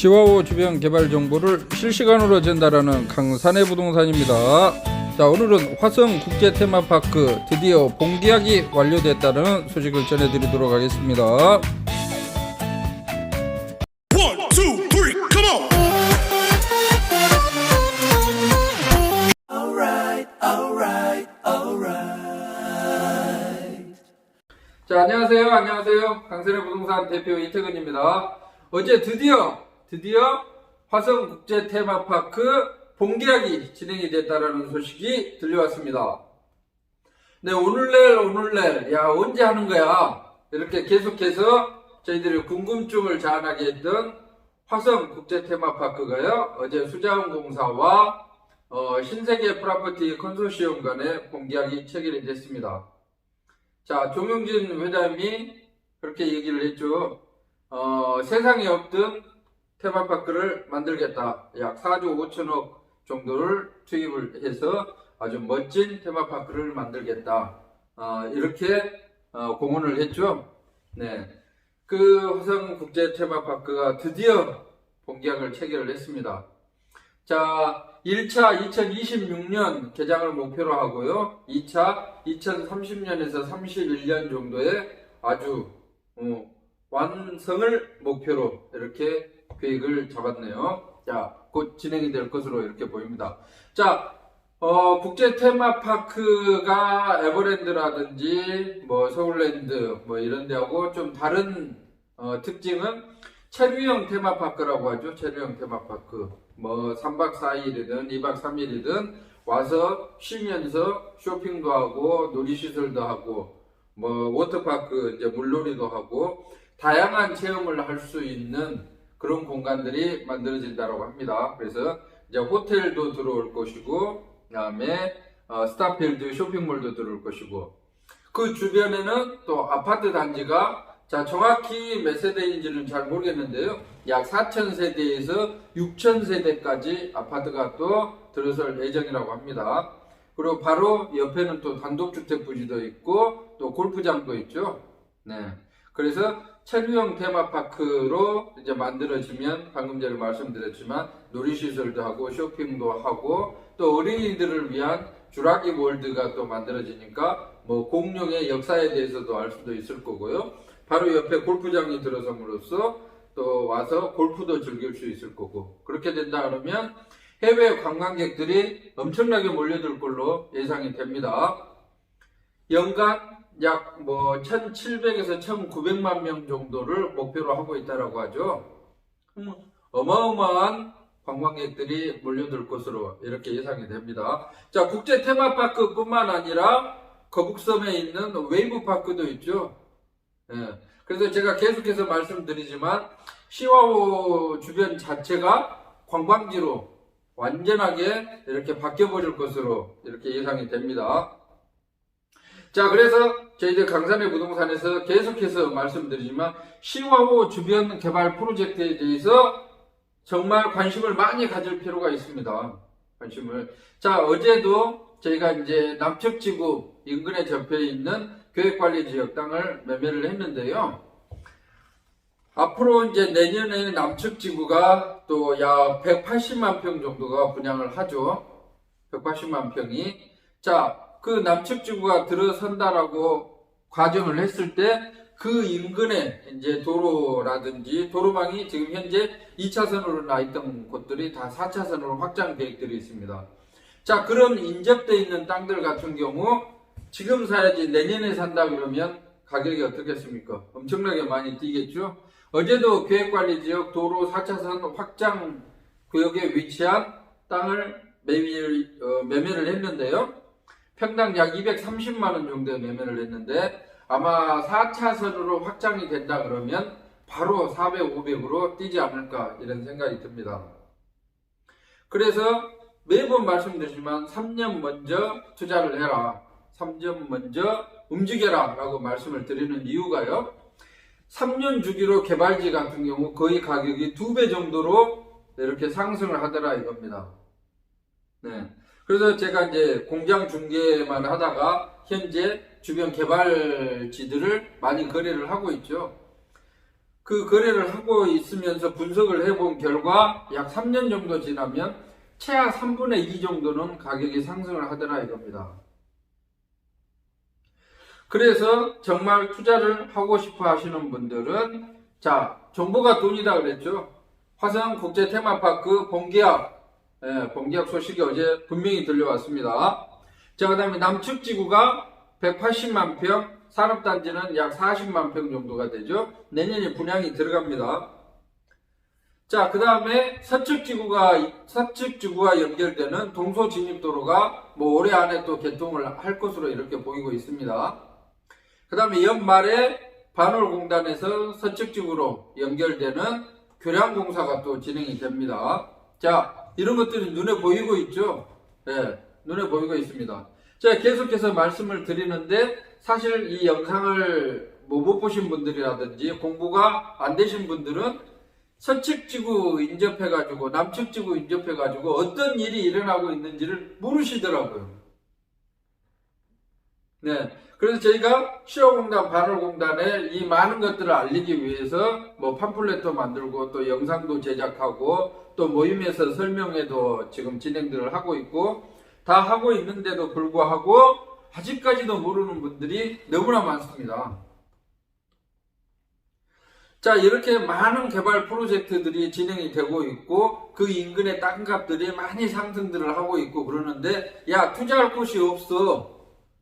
시와호 주변 개발 정보를 실시간으로 전달하는 강산의 부동산입니다. 자, 오늘은 화성 국제 테마파크 드디어 본계약이 완료됐다는 소식을 전해드리도록 하겠습니다. One, two, three, come on! 자, 안녕하세요. 안녕하세요. 강산의 부동산 대표 이태근입니다. 어제 드디어, 드디어 화성 국제 테마파크 본계약이 진행이 됐다는 소식이 들려왔습니다. 네, 오늘 내일, 오늘 내일, 야, 언제 하는 거야? 이렇게 계속해서 저희들이 궁금증을 자아나게 했던 화성 국제 테마파크가요, 어제 수자원공사와 어, 신세계 프라퍼티 컨소시엄 간의 본계약이 체결이 됐습니다. 자, 조명진 회장님이 그렇게 얘기를 했죠. 어, 세상에 없던 테마파크를 만들겠다. 약 4조 5천억 정도를 투입을 해서 아주 멋진 테마파크를 만들겠다. 어, 이렇게 어, 공언을 했죠. 네. 그 화성 국제 테마파크가 드디어 본계약을 체결을 했습니다. 자, 1차 2026년 개장을 목표로 하고요. 2차 2030년에서 31년 정도에 아주 어, 완성을 목표로 이렇게 계획을 잡았네요. 자, 곧 진행이 될 것으로 이렇게 보입니다. 자, 어, 국제 테마파크가 에버랜드라든지 뭐 서울랜드 뭐 이런 데하고 좀 다른 어, 특징은 체류형 테마파크라고 하죠. 체류형 테마파크. 뭐 3박 4일이든 2박 3일이든 와서 쉬면서 쇼핑도 하고 놀이시설도 하고 뭐 워터파크 이제 물놀이도 하고 다양한 체험을 할 수 있는 그런 공간들이 만들어진다고 합니다. 그래서 이제 호텔도 들어올 것이고 그다음에 어, 스타필드 쇼핑몰도 들어올 것이고 그 주변에는 또 아파트 단지가 자 정확히 몇 세대인지는 잘 모르겠는데요. 약 4천 세대에서 6천 세대까지 아파트가 또 들어설 예정이라고 합니다. 그리고 바로 옆에는 또 단독주택 부지도 있고 또 골프장도 있죠. 네. 그래서 체류형 테마파크로 이제 만들어지면 방금 전에 말씀드렸지만 놀이시설도 하고 쇼핑도 하고 또 어린이들을 위한 주라기 월드가 또 만들어지니까 뭐 공룡의 역사에 대해서도 알 수도 있을 거고요. 바로 옆에 골프장이 들어섬으로써 또 와서 골프도 즐길 수 있을 거고 그렇게 된다 그러면 해외 관광객들이 엄청나게 몰려들 걸로 예상이 됩니다. 연간 약 뭐 1,700에서 1,900만 명 정도를 목표로 하고 있다라고 하죠. 음, 어마어마한 관광객들이 몰려들 것으로 이렇게 예상이 됩니다. 자, 국제 테마파크뿐만 아니라 거북섬에 있는 웨이브 파크도 있죠. 예. 그래서 제가 계속해서 말씀드리지만 시와호 주변 자체가 관광지로 완전하게 이렇게 바뀌어 버릴 것으로 이렇게 예상이 됩니다. 자, 그래서 저희들 강산의 부동산에서 계속해서 말씀드리지만 시와호 주변 개발 프로젝트에 대해서 정말 관심을 많이 가질 필요가 있습니다. 관심을. 자, 어제도 저희가 이제 남측지구 인근에 접해 있는 계획관리지역 땅을 매매를 했는데요. 앞으로 이제 내년에 남측지구가 또 약 180만 평 정도가 분양을 하죠. 180만 평이. 자, 그 남측 지구가 들어선다라고 과정을 했을 때 그 인근에 이제 도로라든지 도로망이 지금 현재 2차선으로 나 있던 곳들이 다 4차선으로 확장 계획들이 있습니다. 자, 그런 인접돼 있는 땅들 같은 경우 지금 사야지 내년에 산다 그러면 가격이 어떻겠습니까? 엄청나게 많이 뛰겠죠? 어제도 계획관리지역 도로 4차선 확장 구역에 위치한 땅을 매매를, 어, 매매를 했는데요. 평당 약 230만 원 정도에 매매를 했는데 아마 4차선으로 확장이 된다 그러면 바로 400, 500으로 뛰지 않을까 이런 생각이 듭니다. 그래서 매번 말씀드리지만 3년 먼저 투자를 해라. 3년 먼저 움직여라 라고 말씀을 드리는 이유가요. 3년 주기로 개발지 같은 경우 거의 가격이 2배 정도로 이렇게 상승을 하더라 이겁니다. 네. 그래서 제가 이제 공장 중개만 하다가 현재 주변 개발지들을 많이 거래를 하고 있죠. 그 거래를 하고 있으면서 분석을 해본 결과 약 3년 정도 지나면 최하 3분의 2 정도는 가격이 상승을 하더라 이겁니다. 그래서 정말 투자를 하고 싶어 하시는 분들은 자 정보가 돈이다 그랬죠. 화성 국제 테마파크 본계약 예, 본계약 소식이 어제 분명히 들려왔습니다. 자 그 다음에 남측 지구가 180만 평, 산업단지는 약 40만 평 정도가 되죠. 내년에 분양이 들어갑니다. 자, 그 다음에 서측 지구가, 서측 지구와 연결되는 동서 진입도로가 뭐 올해 안에 또 개통을 할 것으로 이렇게 보이고 있습니다. 그 다음에 연말에 반월공단에서 서측 지구로 연결되는 교량 공사가 또 진행이 됩니다. 자, 이런 것들이 눈에 보이고 있죠? 네, 눈에 보이고 있습니다. 자, 계속해서 말씀을 드리는데, 사실 이 영상을 뭐 못 보신 분들이라든지 공부가 안 되신 분들은 서측 지구 인접해가지고 남측 지구 인접해가지고 어떤 일이 일어나고 있는지를 모르시더라고요. 네. 그래서 저희가 시어공단, 반월공단에 이 많은 것들을 알리기 위해서 뭐 팜플렛도 만들고 또 영상도 제작하고 또 모임에서 설명회도 지금 진행들을 하고 있고 다 하고 있는데도 불구하고 아직까지도 모르는 분들이 너무나 많습니다. 자, 이렇게 많은 개발 프로젝트들이 진행이 되고 있고, 그 인근의 땅값들이 많이 상승들을 하고 있고 그러는데, 야, 투자할 곳이 없어.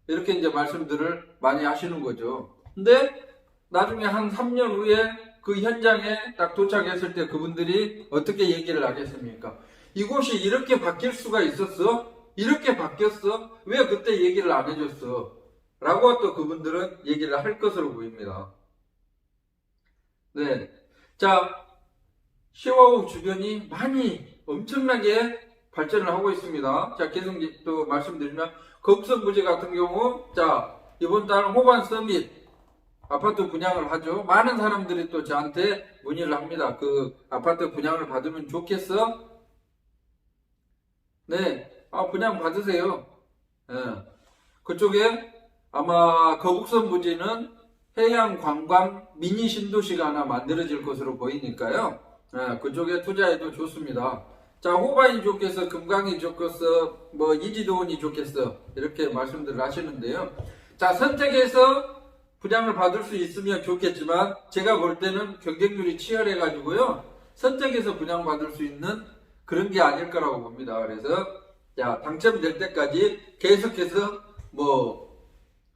이렇게 이제 말씀들을 많이 하시는 거죠. 근데, 나중에 한 3년 후에 그 현장에 딱 도착했을 때 그분들이 어떻게 얘기를 하겠습니까? 이곳이 이렇게 바뀔 수가 있었어? 이렇게 바뀌었어? 왜 그때 얘기를 안 해줬어? 라고 또 그분들은 얘기를 할 것으로 보입니다. 네. 자, 시와우 주변이 많이 엄청나게 발전을 하고 있습니다. 자, 계속 또 말씀드리면, 거북선 부지 같은 경우, 자, 이번 달 호반 서밋 아파트 분양을 하죠. 많은 사람들이 또 저한테 문의를 합니다. 그 아파트 분양을 받으면 좋겠어? 네. 아, 분양 받으세요. 예. 그쪽에 아마 거북선 부지는 해양 관광 미니 신도시가 하나 만들어질 것으로 보이니까요. 예, 그쪽에 투자해도 좋습니다. 자, 호반이 좋겠어, 금강이 좋겠어, 뭐 이지도원이 좋겠어 이렇게 말씀들을 하시는데요. 자, 선택해서 분양을 받을 수 있으면 좋겠지만 제가 볼 때는 경쟁률이 치열해 가지고요. 선택해서 분양받을 수 있는 그런 게 아닐 거라고 봅니다. 그래서 자, 당첨될 때까지 계속해서 뭐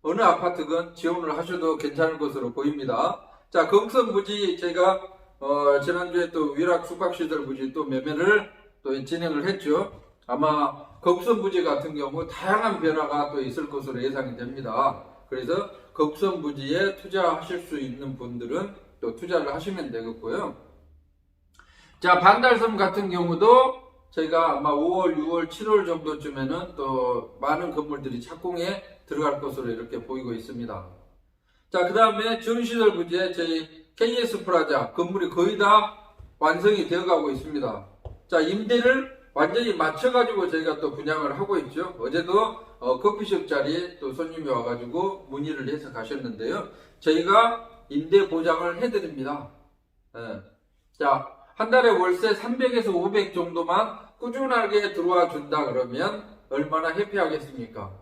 어느 아파트건 지원을 하셔도 괜찮을 것으로 보입니다. 자, 거북선 부지 제가 어, 지난주에 또 위락 숙박시설 부지 또 매매를 또 진행을 했죠. 아마 거북선 부지 같은 경우 다양한 변화가 또 있을 것으로 예상이 됩니다. 그래서 거북선 부지에 투자하실 수 있는 분들은 또 투자를 하시면 되겠고요. 자, 반달섬 같은 경우도 저희가 아마 5월, 6월, 7월 정도쯤에는 또 많은 건물들이 착공에 들어갈 것으로 이렇게 보이고 있습니다. 자, 그 다음에 지원시설 부지에 저희 KS 프라자 건물이 거의 다 완성이 되어 가고 있습니다. 자, 임대를 완전히 맞춰가지고 저희가 또 분양을 하고 있죠. 어제도 어, 커피숍 자리에 또 손님이 와가지고 문의를 해서 가셨는데요. 저희가 임대 보장을 해드립니다. 예. 자, 한 달에 월세 300에서 500 정도만 꾸준하게 들어와 준다 그러면 얼마나 해피하겠습니까?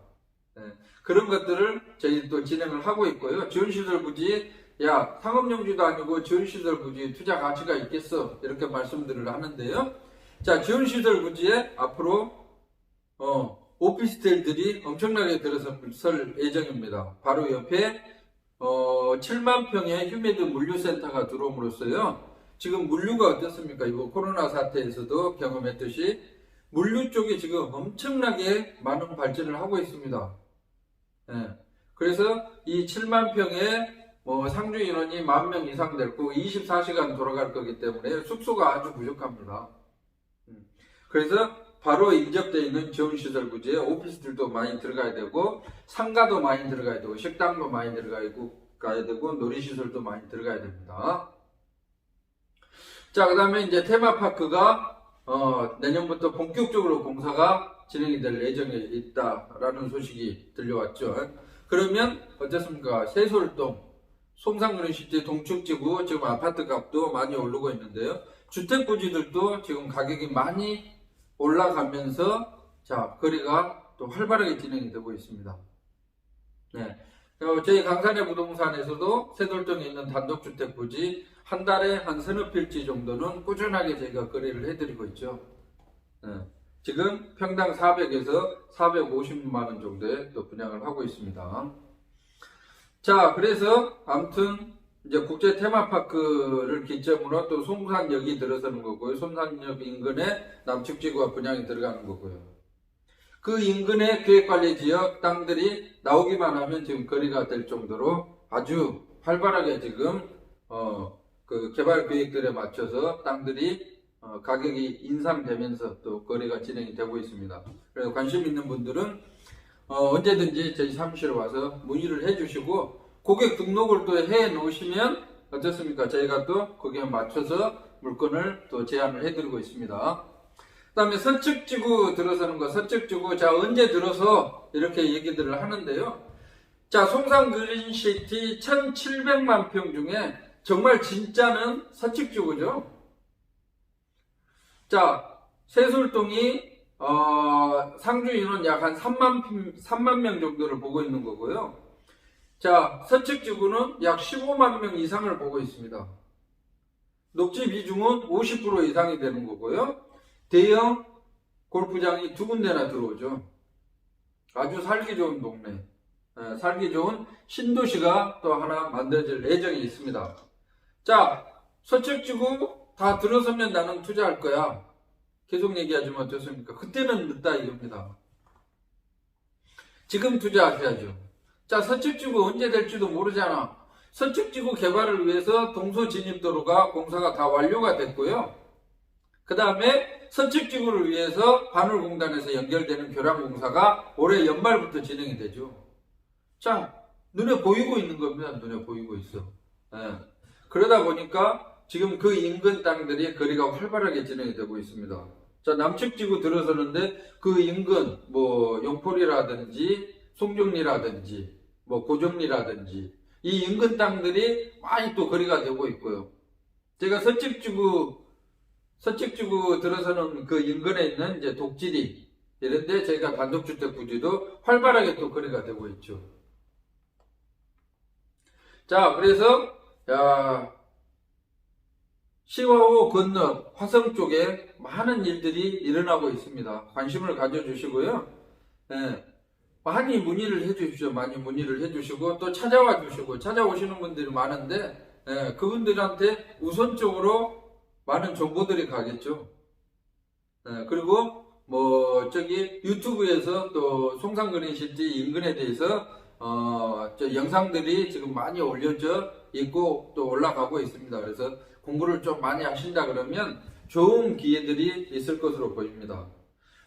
예. 그런 것들을 저희 또 진행을 하고 있고요. 지원시설 부지, 야, 상업용지도 아니고 지원시설 부지 투자 가치가 있겠어. 이렇게 말씀들을 하는데요. 자, 지원시설 부지에 앞으로, 어, 오피스텔들이 엄청나게 들어설 예정입니다. 바로 옆에, 어, 7만 평의 휴메드 물류센터가 들어옴으로써요. 지금 물류가 어떻습니까? 이거 코로나 사태에서도 경험했듯이 물류 쪽이 지금 엄청나게 많은 발전을 하고 있습니다. 예. 그래서 이 7만 평에 뭐 상주 인원이 만 명 이상 될 거고 24시간 돌아갈 거기 때문에 숙소가 아주 부족합니다. 음. 그래서 바로 인접되어 있는 지원시설 부지에 오피스들도 많이 들어가야 되고 상가도 많이 들어가야 되고 식당도 많이 들어가야 되고 놀이시설도 많이 들어가야 됩니다. 자, 그 다음에 이제 테마파크가 어, 내년부터 본격적으로 공사가 진행이 될 예정에 있다라는 소식이 들려왔죠. 그러면 어떻습니까? 세솔동, 송상그린시티 동축지구 지금 아파트 값도 많이 오르고 있는데요. 주택 부지들도 지금 가격이 많이 올라가면서 자 거리가 또 활발하게 진행이 되고 있습니다. 네. 어, 저희 강산의 부동산에서도 세돌동에 있는 단독주택 부지 한 달에 한 서너 필지 정도는 꾸준하게 저희가 거래를 해드리고 있죠. 네. 지금 평당 400에서 450만 원 정도에 또 분양을 하고 있습니다. 자, 그래서 아무튼 이제 국제 테마파크를 기점으로 또 송산역이 들어서는 거고요. 송산역 인근에 남측지구가 분양이 들어가는 거고요. 그 인근의 계획관리 지역 땅들이 나오기만 하면 지금 거리가 될 정도로 아주 활발하게 지금 어, 그 개발 계획들에 맞춰서 땅들이 어, 가격이 인상되면서 또 거래가 진행이 되고 있습니다. 그래서 관심 있는 분들은 어, 언제든지 저희 사무실에 와서 문의를 해주시고 고객 등록을 또 해 놓으시면 어떻습니까? 저희가 또 거기에 맞춰서 물건을 또 제안을 해드리고 있습니다. 그 다음에 서측지구 들어서는 거, 서측지구, 자, 언제 들어서 이렇게 얘기들을 하는데요. 자, 송산 그린시티 1700만 평 중에 정말 진짜는 서측지구죠. 자, 세술동이 어, 상주 인원 약 한 3만, 피- 3만 명 정도를 보고 있는 거고요. 자, 서측 지구는 약 15만 명 이상을 보고 있습니다. 녹지 비중은 50% 이상이 되는 거고요. 대형 골프장이 두 군데나 들어오죠. 아주 살기 좋은 동네, 에, 살기 좋은 신도시가 또 하나 만들어질 예정이 있습니다. 자, 서측 지구 다 들어서면 나는 투자할 거야. 계속 얘기하지만 어떻습니까? 그때는 늦다 이겁니다. 지금 투자하셔야죠. 자, 서측지구 언제 될지도 모르잖아. 서측지구 개발을 위해서 동서진입도로가 공사가 다 완료가 됐고요. 그 다음에 서측지구를 위해서 반울공단에서 연결되는 교량공사가 올해 연말부터 진행이 되죠. 자, 눈에 보이고 있는 겁니다. 눈에 보이고 있어. 예. 그러다 보니까 지금 그 인근 땅들이 거리가 활발하게 진행이 되고 있습니다. 자, 남측지구 들어서는데 그 인근, 뭐, 용폴이라든지, 송정리라든지, 뭐, 고정리라든지, 이 인근 땅들이 많이 또 거리가 되고 있고요. 제가 서측지구, 서측지구 들어서는 그 인근에 있는 이제 독지리, 이런데 저희가 단독주택 부지도 활발하게 또 거리가 되고 있죠. 자, 그래서, 야, 시와호 건너 화성 쪽에 많은 일들이 일어나고 있습니다. 관심을 가져주시고요. 예, 많이 문의를 해주십시오. 많이 문의를 해주시고 또 찾아와 주시고 찾아오시는 분들이 많은데 예, 그분들한테 우선적으로 많은 정보들이 가겠죠. 예, 그리고 뭐 저기 유튜브에서 또 송산그린시티 인근에 대해서 어, 저 영상들이 지금 많이 올려져 있고 또 올라가고 있습니다. 그래서 공부를 좀 많이 하신다 그러면 좋은 기회들이 있을 것으로 보입니다.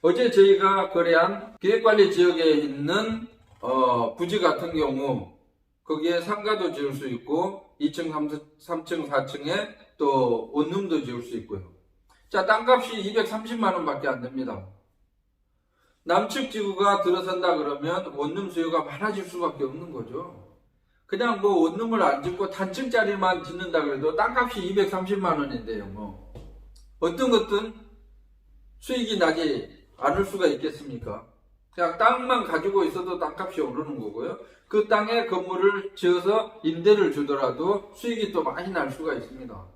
어제 저희가 거래한 기획관리 지역에 있는 어, 부지 같은 경우 거기에 상가도 지을 수 있고 2층, 3, 층 4층에 또 원룸도 지을 수 있고요. 자, 땅값이 230만 원밖에 안 됩니다. 남측 지구가 들어선다 그러면 원룸 수요가 많아질 수밖에 없는 거죠. 그냥 뭐 원룸을 안 짓고 단층짜리만 짓는다 그래도 땅값이 230만 원인데요, 뭐. 어떤 것든 수익이 나지 않을 수가 있겠습니까? 그냥 땅만 가지고 있어도 땅값이 오르는 거고요. 그 땅에 건물을 지어서 임대를 주더라도 수익이 또 많이 날 수가 있습니다.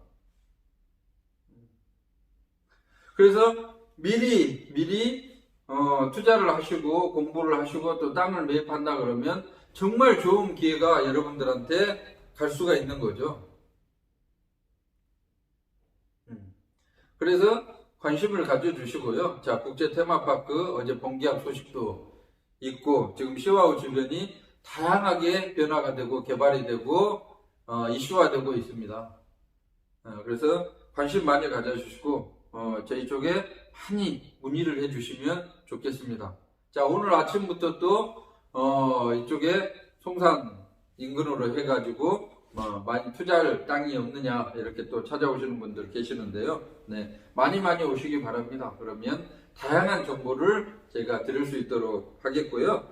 그래서 미리, 미리, 어, 투자를 하시고 공부를 하시고 또 땅을 매입한다 그러면 정말 좋은 기회가 여러분들한테 갈 수가 있는 거죠. 음. 그래서 관심을 가져주시고요. 자, 국제 테마파크 어제 본계약 소식도 있고 지금 시와우 주변이 다양하게 변화가 되고 개발이 되고 어, 이슈화되고 있습니다. 어, 그래서 관심 많이 가져주시고 어, 저희 쪽에 많이 문의를 해주시면 좋겠습니다. 자, 오늘 아침부터 또 어, 이쪽에 송산 인근으로 해가지고 뭐 많이 투자할 땅이 없느냐 이렇게 또 찾아오시는 분들 계시는데요. 네, 많이 많이 오시기 바랍니다. 그러면 다양한 정보를 제가 드릴 수 있도록 하겠고요.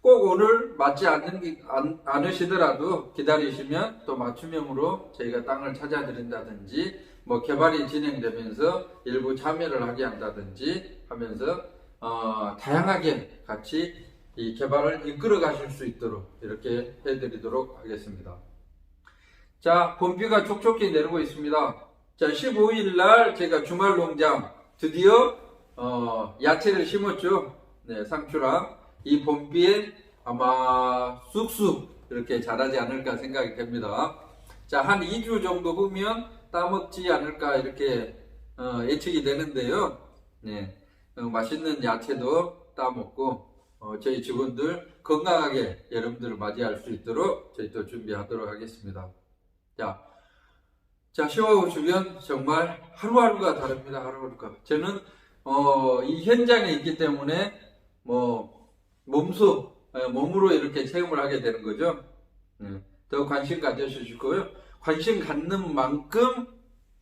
꼭 오늘 맞지 않는 게- 않, 않으시더라도 기다리시면 또 맞춤형으로 저희가 땅을 찾아드린다든지 뭐 개발이 진행되면서 일부 참여를 하게 한다든지 하면서 어, 다양하게 같이 이 개발을 이끌어 가실 수 있도록 이렇게 해드리도록 하겠습니다. 자, 봄비가 촉촉히 내리고 있습니다. 자, 15일 날 제가 주말 농장 드디어 어, 야채를 심었죠. 네, 상추랑 이 봄비에 아마 쑥쑥 이렇게 자라지 않을까 생각이 됩니다. 자, 한 2주 정도 후면 따먹지 않을까 이렇게 어, 예측이 되는데요. 네, 어, 맛있는 야채도 따먹고 어, 저희 직원들 건강하게 여러분들을 맞이할 수 있도록 저희 또 준비하도록 하겠습니다. 자, 자, 시와우 주변 정말 하루하루가 다릅니다. 하루하루가. 저는 어, 이 현장에 있기 때문에 뭐 몸소 에, 몸으로 이렇게 체험을 하게 되는 거죠. 네, 더 관심 가져주시고요. 관심 갖는 만큼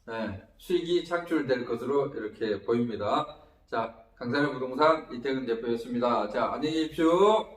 네, 수익이 창출될 것으로 이렇게 보입니다. 자, 강산의 부동산 이태근 대표였습니다. 자, 안녕히 계십시오.